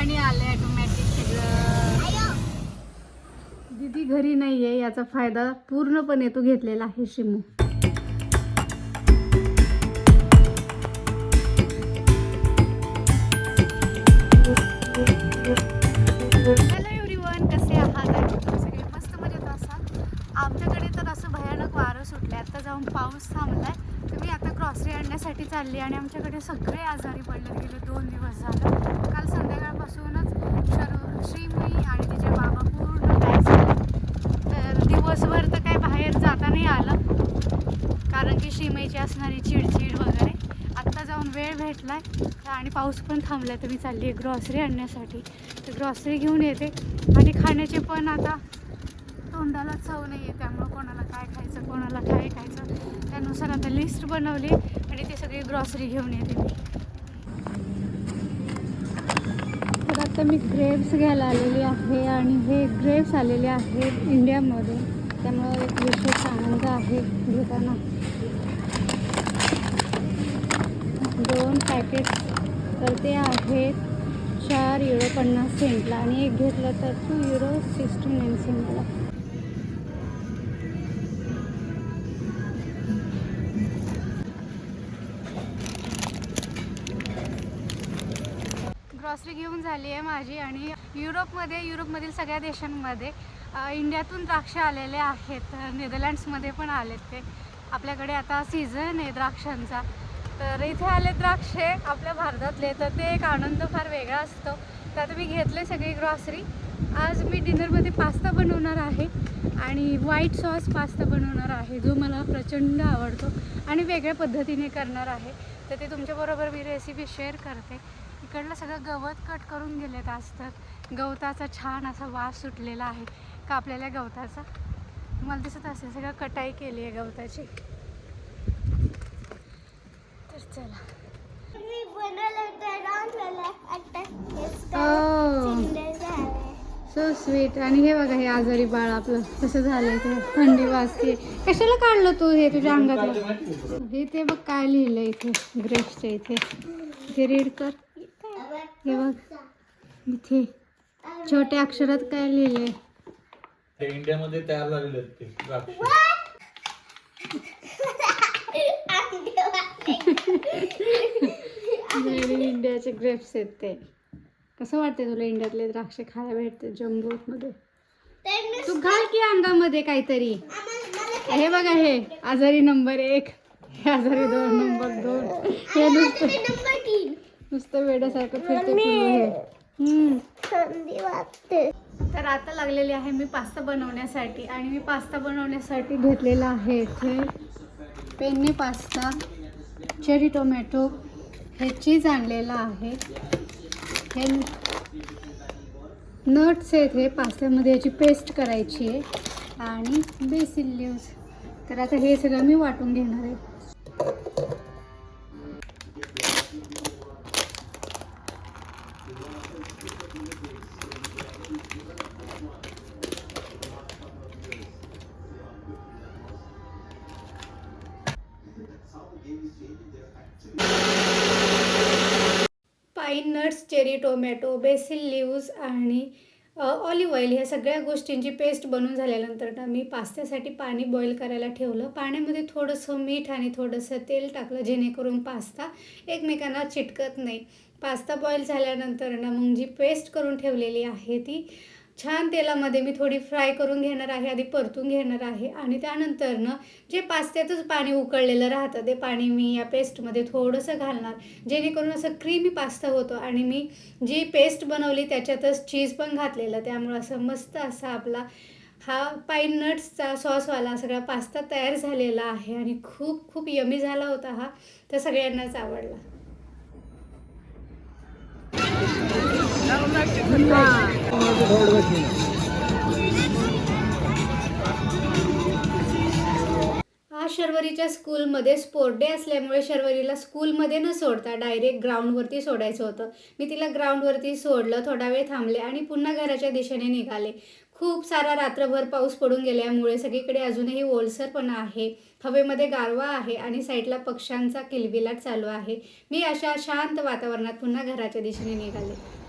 पाणी आलंय ऑटोमॅटिक सगळं. दीदी घरी नाहीये याचा फायदा पूर्णपणे तो घेतलेला आहे शिमू. ग्रॉसरी चालली आणि आमच्याकडे सगळे आजारी पडले गेले दोन दिवस झालं. काल संध्याकाळपासूनच शरू श्रीमयी आणि तिचे बाबा पूर्ण पॅक तर दिवसभर तर काय बाहेर जाता नाही आलं. कारण की श्रीमयीची असणारी चिडचिड वगैरे. आत्ता जाऊन वेळ भेटला आहे आणि पाऊस पण थांबलाय तर मी चालली आहे ग्रॉसरी आणण्यासाठी. तर ग्रॉसरी घेऊन येते. आणि खाण्याचे पण आता तोंडाला चव नाही आहे त्यामुळं कोणाला काय खायचं कोणाला काय खायचं. त्यानुसार आता लिस्ट बनवली आणि ती सगळी ग्रॉसरी घेऊन येते मी. तर आता मी ग्रेप्स घ्यायला आलेली आहे आणि हे ग्रेप्स आलेले आहेत इंडियामध्ये त्यामुळं एक विशेष आनंद आहे घेताना. दोन पॅकेट तर ते आहेत चार युरो पन्नास सेंटला आणि एक घेतलं तर टू युरो सिक्स्टी नाईन सेंटला ग्रॉसरी घेऊन झाली आहे माझी आणि युरोपमध्ये युरोपमधील सगळ्या देशांमध्ये इंडियातून द्राक्ष आलेले आहेत. नेदरलँड्समध्ये पण आलेत ते. आपल्याकडे आता सीझन आहे द्राक्षांचा. तर इथे आले द्राक्षे आपल्या भारतातले. तर ते एक आनंद फार वेगळा असतो. तर आता मी घेतले सगळी ग्रॉसरी आज मी डिनरमध्ये पास्ता बनवणार आहे आणि व्हाईट सॉस पास्ता बनवणार आहे जो मला प्रचंड आवडतो आणि वेगळ्या पद्धतीने करणार आहे. तर ते तुमच्याबरोबर मी रेसिपी शेअर करते. इकडलं सगळं गवत कट करून गेलेत आज तर. गवताचा छान असा वास सुटलेला आहे. कापलेल्या गवताचा? मला दिसत असेल सगळं कटाई केली आहे गवताची. तर चला. सो स्वीट आणि हे बघा हे आजारी बाळ आपलं. कसं झालंय ते? थंडी वाजते. कशाला काढलं तू हे तुझ्या अंगातलं? हे ते बघ काय लिहिलंय इथे ग्रेप्सच्या इथे. इथे रीड कर. हे बघ. इथे छोट्या अक्षरात काय लिहिलंय? ते इंडियामध्ये तयार झालेले आहेत ते द्राक्ष. इंडियाचे ग्रेप्स आहेत ते. कसं वाटते तुला इंडियातले द्राक्ष खायला भेटते जम्बोमध्ये? तू घाल की अंगामध्ये काहीतरी. हे बघा हे आजारी नंबर एक. हे आजारी दोन नंबर दोन. हे नुसतं नुसतं वेड्यासारखं फिरते पूर्ण हे. तर आता लागलेली आहे मी पास्ता बनवण्यासाठी आणि मी पास्ता बनवण्यासाठी घेतलेला आहे इथे पेन्ने पास्ता चेरी टोमॅटो हे चीज आणलेलं आहे. हे नट्स आहेत हे पास्त्यामध्ये याची पेस्ट करायची आहे. आणि बेसिल लिव्स. तर आता हे सगळं मी वाटून घेणार आहे. टोमॅटो बेसिल लिव्ज आणि ऑलिव्ह ऑइल ह्या सगळ्या गोष्टींची पेस्ट बनवून झाल्यानंतर ना मी पास्त्यासाठी पाणी बॉईल करायला ठेवलं. पाण्यामध्ये थोडंसं मीठ आणि थोडंसं तेल टाकलं जेणेकरून पास्ता एकमेकांना चिटकत नाही. पास्ता बॉईल झाल्यानंतर ना मग जी पेस्ट करून ठेवलेली आहे ती छान तेलामध्ये मी थोडी फ्राय करून घेणार आहे आधी परतून घेणार आहे आणि त्यानंतर ना जे पास्त्यातच पाणी उकळलेलं राहतं ते पाणी मी या पेस्टमध्ये थोडंसं घालणार. जेणेकरून असं क्रीमी पास्ता होतो आणि मी जी पेस्ट बनवली त्याच्यातच चीज पण घातलेलं. त्यामुळं असं मस्त असा आपला हा पाईन नट्सचा सॉसवाला सगळा पास्ता तयार झालेला आहे आणि खूप खूप यमी झाला होता हा. तर सगळ्यांनाच आवडला. आज शर्वरीच्या स्कूलमध्ये स्पोर्ट डे असल्यामुळे शर्वरीला स्कूलमध्ये न सोडता डायरेक्ट ग्राउंडवरती सोडायचं होतं. मी तिला ग्राउंडवरती सोडलं थोडा वेळ थांबले आणि पुन्हा घराच्या दिशेने निघाले. खूप सारा रात्रभर पाऊस पडून गेल्यामुळे सगळीकडे अजूनही ओलसरपणा आहे. हवेमध्ये गारवा आहे आणि साईडला पक्ष्यांचा किलबिलाट चालू आहे. मी अशा शांत वातावरणात पुन्हा घराच्या दिशेने निघाले.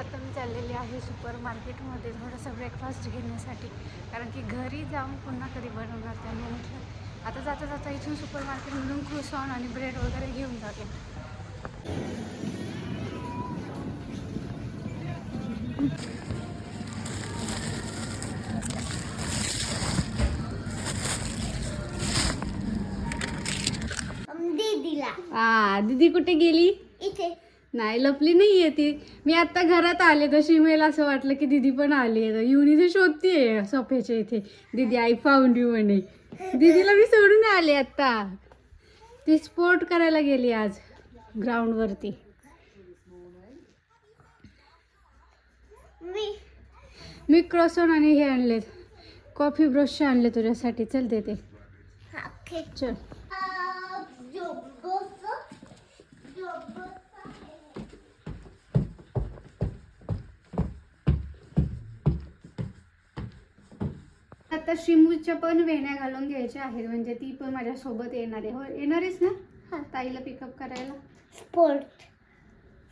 आता मी चाललेली आहे सुपर मार्केटमध्ये थोडंसं ब्रेकफास्ट घेण्यासाठी. कारण की घरी जाऊन पुन्हा कधी बनवणार त्यामुळे म्हटलं. आता जाता जाता इथून सुपर मार्केटमधून क्रुसॉन आणि ब्रेड वगैरे घेऊन जाते. दीदीला. आ दीदी कुठे गेली? नाही लपली नाही आहे ती. मी आत्ता घरात आले तर शिमेला असं वाटलं की दीदी पण आली आहे. येऊन इथे शोधतीये सोफ्याच्या इथे. दीदी आई फाउंड यू म्हणे. दीदीला मी सोडून आले आत्ता. ती स्पोर्ट करायला गेली आज ग्राउंडवरती मी मी क्रॉसॉन आणि हे आणलेत. कॉफी ब्रशचे आणले तुझ्यासाठी. चल देते. चल. आता शिमूच्या पण वेण्या घालून घ्यायच्या आहेत. म्हणजे ती पण माझ्यासोबत येणार आहे. हो येणार आहेस ना? हा. ताईला पिकअप करायला? स्पोर्ट.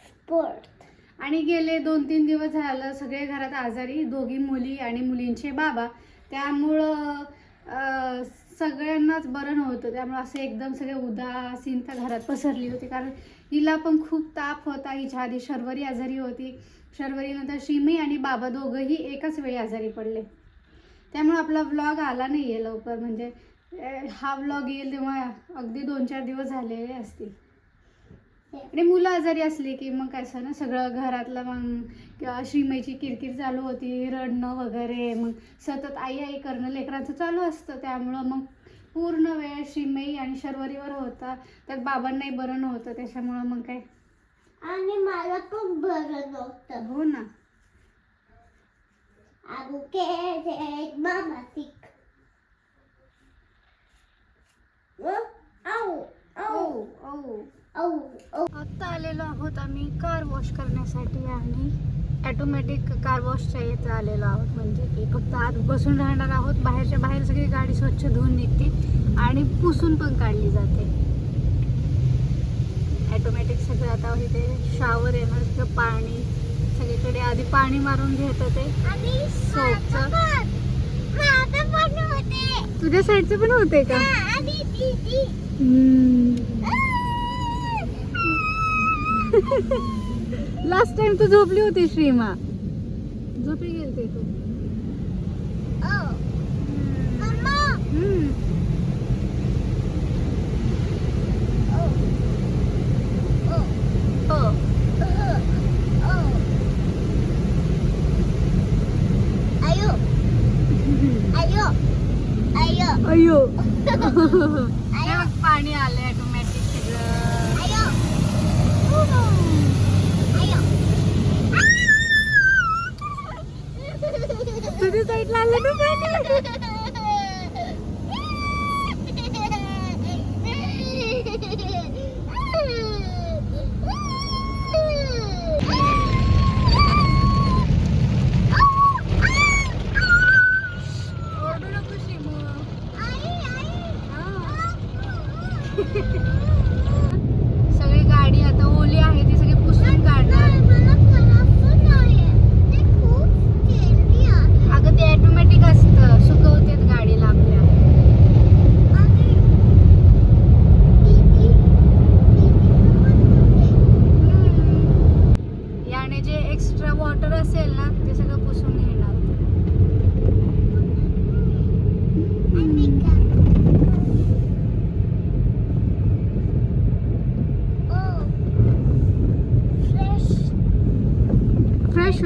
स्पोर्ट. आणि गेले दोन तीन दिवस झालं सगळे घरात आजारी दोघी मुली आणि मुलींचे बाबा. त्यामुळं सगळ्यांनाच बरं नव्हतं. त्यामुळं असं एकदम सगळे उदासीनता घरात पसरली होती. कारण हिला पण खूप ताप होता. हिच्या आधी शर्वरी आजारी होती. शर्वरीनंतर शिमी आणि बाबा दोघंही एकाच वेळी आजारी पडले. त्यामुळे आपला व्लॉग आला नाही आहे लवकर. म्हणजे हा व्लॉग येईल तेव्हा अगदी दोन चार दिवस झालेले असतील. आणि मुलं आजारी असली की मग काय असं ना सगळं घरातलं मग किंवा श्रीमईची किरकिर चालू होती रडणं वगैरे मग सतत आई आई करणं लेकरांचं चालू असतं. त्यामुळं मग पूर्ण वेळ श्रीमई आणि शर्वरीवर होता. त्यात बाबांनाही बरं नव्हतं. त्याच्यामुळं मग काय? आणि मला पण बरं नव्हतं. हो ना. आऊ ओ आऊ आऊ. आत्ता आलेलो आहोत आम्ही कार वॉश करण्यासाठी आणि ॲटोमॅटिक कार वॉशच्या इथं आलेलो आहोत. म्हणजे की फक्त आत बसून राहणार आहोत. बाहेरच्या बाहेर सगळी गाडी स्वच्छ धुवून निघते आणि पुसून पण काढली जाते. ॲटोमॅटिक सगळं आता इथे शावर येणार पाणी सगळीकडे आधी पाणी मारून घेतं सोपचं. होते. तुझ्या साईडचं पण होते का? लास्ट टाइम तू झोपली होती श्रीमा. झोपी गेलते तू. अयो पाणी आलं ऑटोमॅटिक सगळं. साईडला आलं ना पाणी ओरडू नको शिमू सगळी गाडी आता ओली आहे ती सगळी पुसून काढणार अगं ते ऑटोमॅटिक असतं सुकवतेत गाडीला आपल्या हम्म. याने जे एक्स्ट्रा वॉटर असेल ना ते सगळं पुसून घेणार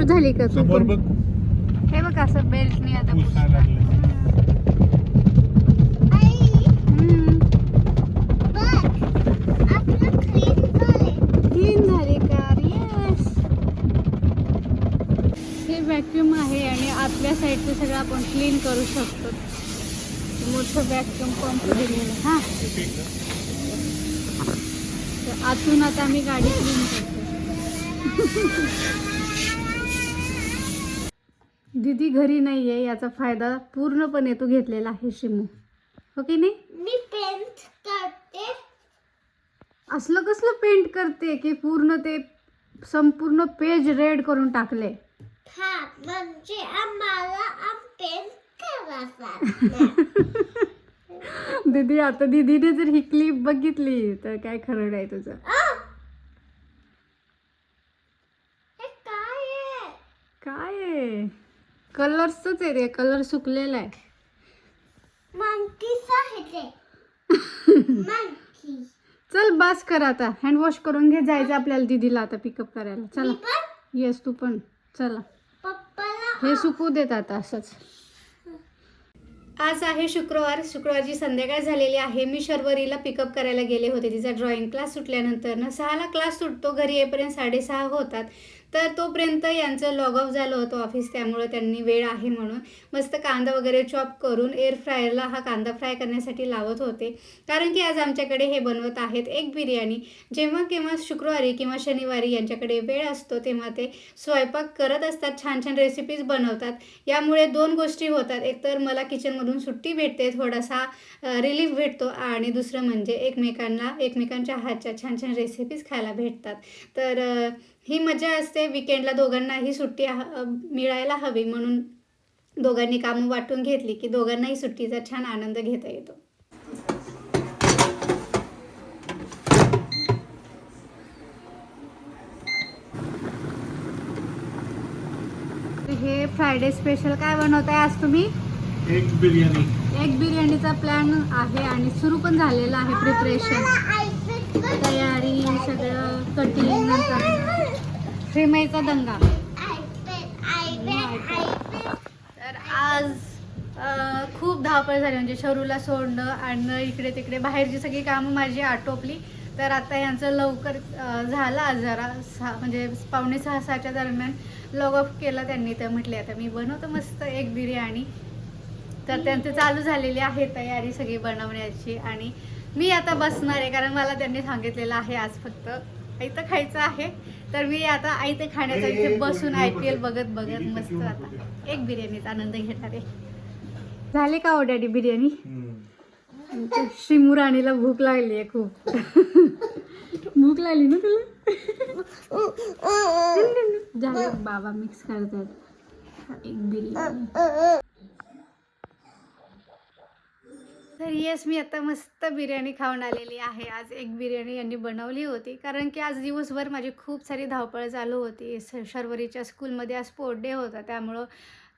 फ्रेश झाली का तू समोर पण? बघ. हे बघ असं बेल्टनी आता पुसायला लागले हम्म. क्लीन झाली. कार येस हे व्हॅक्यूम आहे आणि आतल्या साईडचं सगळं आपण क्लीन करू शकतो. मोठं व्हॅक्यूम पंप दिलेलं हा. तर आतून आता आम्ही गाडी क्लीन करतो दीदी घरी नाही आहे याचा फायदा पूर्णपणे तू घेतलेला आहे शिमू. हो की नाही? मी पेंट करते. असलं कसलं पेंट करते की पूर्ण ते संपूर्ण पेज रेड करून टाकले? हा म्हणजे आम्हाला आंबेल करायचा दीदी आता दीदीने जर ही क्लिप बघितली तर काय खरं नाही तुझं हे काय आहे काय आहे कलर्सच आहे रे कलर सुकलेला आहे. ते चल बस कर आता. हँड वॉश करून घे जायचं आपल्याला दीदीला आता पिकअप करायला. चला. येस तू पण. चला. हे सुकू देत आता असंच. आज आहे शुक्रवार. शुक्रवारची संध्याकाळ झालेली आहे. मी शर्वरीला पिकअप करायला गेले होते. तिचा ड्रॉइंग क्लास सुटल्यानंतर ना सहाला क्लास सुटतो. घरी येईपर्यंत साडेसहा होतात. तर तोपर्यंत यांचं लॉग ऑफ झालं होतं ऑफिस त्यामुळं त्यांनी वेळ आहे म्हणून मस्त कांदा वगैरे चॉप करून एअर फ्रायरला हा कांदा फ्राय करण्यासाठी लावत होते. कारण की आज आमच्याकडे हे बनवत आहेत एक बिर्याणी. जेव्हा केव्हा शुक्रवारी किंवा शनिवारी यांच्याकडे वेळ असतो तेव्हा ते स्वयंपाक करत असतात छान छान रेसिपीज बनवतात. यामुळे दोन गोष्टी होतात. एकतर मला किचनमधून सुट्टी भेटते थोडासा रिलीफ भेटतो आणि दुसरं म्हणजे एकमेकांना एकमेकांच्या हातच्या छान छान रेसिपीज खायला भेटतात. तर ही मजा असते. विकेंडला दोघांनाही सुट्टी ह- मिळायला हवी म्हणून दोघांनी कामं वाटून घेतली की दोघांनाही सुट्टीचा छान आनंद घेता येतो. हे फ्रायडे स्पेशल काय बनवत आहे आज तुम्ही? एक बिर्याणी एग बिर्याणीचा प्लॅन आहे आणि सुरू पण झालेला आहे प्रिपरेशन तयारी सगळं कटिंग नंतर. श्रीमईचा दंगा. तर आज खूप धावपळ झाली. म्हणजे शरूला सोडणं आणणं इकडे तिकडे बाहेरची सगळी कामं माझी आटोपली. तर आता यांचं लवकर झालं जरा सहा म्हणजे पावणे सहा सहाच्या दरम्यान लॉग ऑफ केलं त्यांनी. तर म्हटले आता मी बनवतो मस्त एक बिर्याणी. तर त्यांचं चालू झालेली आहे तयारी सगळी बनवण्याची. आणि मी आता बसणार आहे कारण मला त्यांनी सांगितलेलं आहे आज फक्त आयतं खायचं आहे. तर मी आता आयतं खाण्याचा इथे बसून आय पी एल बघत बघत मस्त आता. एक बिर्याणीचा आनंद घेणार. आहे झाली का ओ डॅडी बिर्याणी? शिमू राणीला भूक लागली आहे खूप. भूक लागली ना तुला? झालं बाबा मिक्स करतात. एक बिर्याणी. तर येस मी आता मस्त बिर्याणी खाऊन आलेली आहे. आज एक बिर्याणी यांनी बनवली होती. कारण की आज दिवसभर माझी खूप सारी धावपळ चालू होती. स शर्वरीच्या स्कूलमध्ये आज स्पोर्ट डे होता. त्यामुळं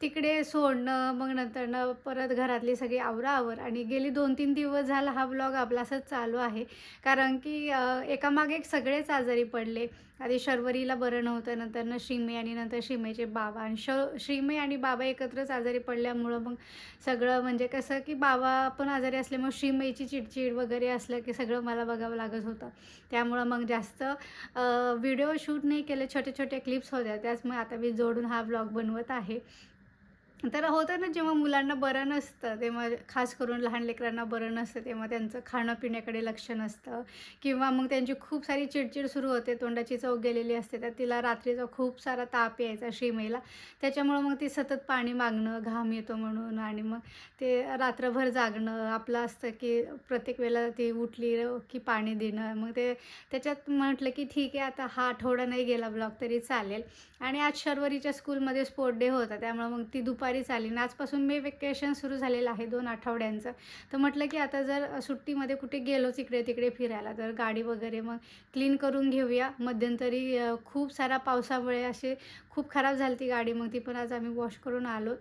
तिकडे सोडणं मग नंतरनं परत घरातली सगळी आवराआवर आणि गेली दोन तीन दिवस झाला हा ब्लॉग आपला असंच चालू आहे. कारण की एकामागे एक सगळेच आजारी पडले. आधी शर्वरीला बरं नव्हतं नंतरनं श्रीमे आणि नंतर श्रीमेचे बाबा. आणि श श्रीमे आणि बाबा एकत्रच आजारी पडल्यामुळं मग सगळं म्हणजे कसं की बाबा पण आजारी असल्यामुळं शिमेची चिडचिड वगैरे असलं की सगळं मला बघावं लागत होतं. त्यामुळं मग जास्त व्हिडिओ शूट नाही केले छोटे छोटे क्लिप्स होत्या. त्याचमुळे आता मी जोडून हा ब्लॉग बनवत आहे. तर होतं ना जेव्हा मुलांना बरं नसतं तेव्हा खास करून लहान लेकरांना बरं नसतं तेव्हा त्यांचं खाणं पिण्याकडे लक्ष नसतं. किंवा मग त्यांची खूप सारी चिडचिड सुरू होते तोंडाची चव गेलेली असते तर तिला रात्रीचा खूप सारा ताप यायचा श्रीमईला त्याच्यामुळं मग ती सतत पाणी मागणं घाम येतो म्हणून आणि मग ते रात्रभर जागणं आपलं असतं की प्रत्येक वेळेला ती उठली की पाणी देणं. मग ते त्याच्यात म्हटलं की ठीक आहे आता हा आठवडा नाही गेला ब्लॉग तरी चालेल. आणि आज शर्वरीच्या स्कूलमध्ये स्पोर्ट डे होता त्यामुळं मग ती दुपारी चालली आजपासून मी वेकेशन सुरू झालेलं आहे दोन आठवड्यांचं. तर म्हटलं की आता जर सुट्टीमध्ये कुठे गेलोच इकडे तिकडे फिरायला तर गाडी वगैरे मग क्लीन करून घेऊया. मध्यंतरी खूप सारा पावसामुळे असे खूप खराब झाली ती गाडी मग ती पण आज आम्ही वॉश करून आलोत.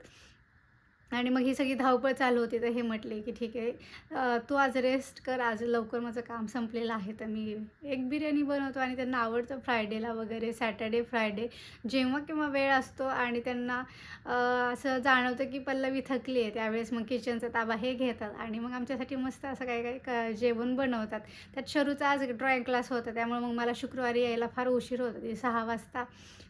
आणि मग ही सगळी धावपळ चालू होती तर हे म्हटले की ठीक आहे तू आज रेस्ट कर आज लवकर माझं काम संपलेलं आहे तर मी एक बिर्याणी बनवतो आणि त्यांना आवडतं फ्रायडेला वगैरे सॅटर्डे फ्रायडे. जेव्हा केव्हा वेळ असतो आणि त्यांना असं जाणवतं की पल्लवी थकली आहे त्यावेळेस मग किचनचा ताबा हे घेतात आणि मग आमच्यासाठी मस्त असं काही काही क जेवण बनवतात. त्यात शरूचा आज ड्रॉइंग क्लास होता त्यामुळे मग मला शुक्रवारी यायला फार उशीर होता ती सहा वाजता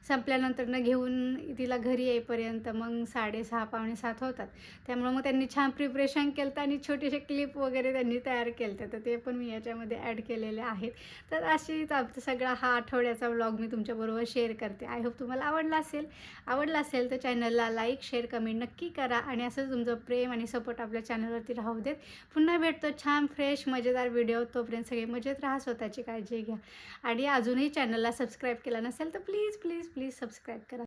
संपल्यानंतरनं घेऊन तिला घरी येईपर्यंत मग साडेसहा पावणे सात होतात. त्यामुळं मग त्यांनी छान प्रिपरेशन केलं होतं आणि छोटेसे क्लिप वगैरे त्यांनी तयार केलं तर ते पण मी याच्यामध्ये ॲड केलेले आहेत. तर अशीच आमचा सगळा हा आठवड्याचा व्लॉग मी तुमच्याबरोबर शेअर करते. आय होप तुम्हाला आवडला असेल. आवडला असेल तर चॅनलला लाईक शेअर कमेंट नक्की करा आणि असंच तुमचं प्रेम आणि सपोर्ट आपल्या चॅनलवरती राहू देत. पुन्हा भेटतो छान फ्रेश मजेदार व्हिडिओ तोपर्यंत सगळे मजेत राहा स्वतःची काळजी घ्या. आणि अजूनही चॅनलला सबस्क्राईब केला नसेल तर प्लीज प्लीज प्लीज सबस्क्राईब करा.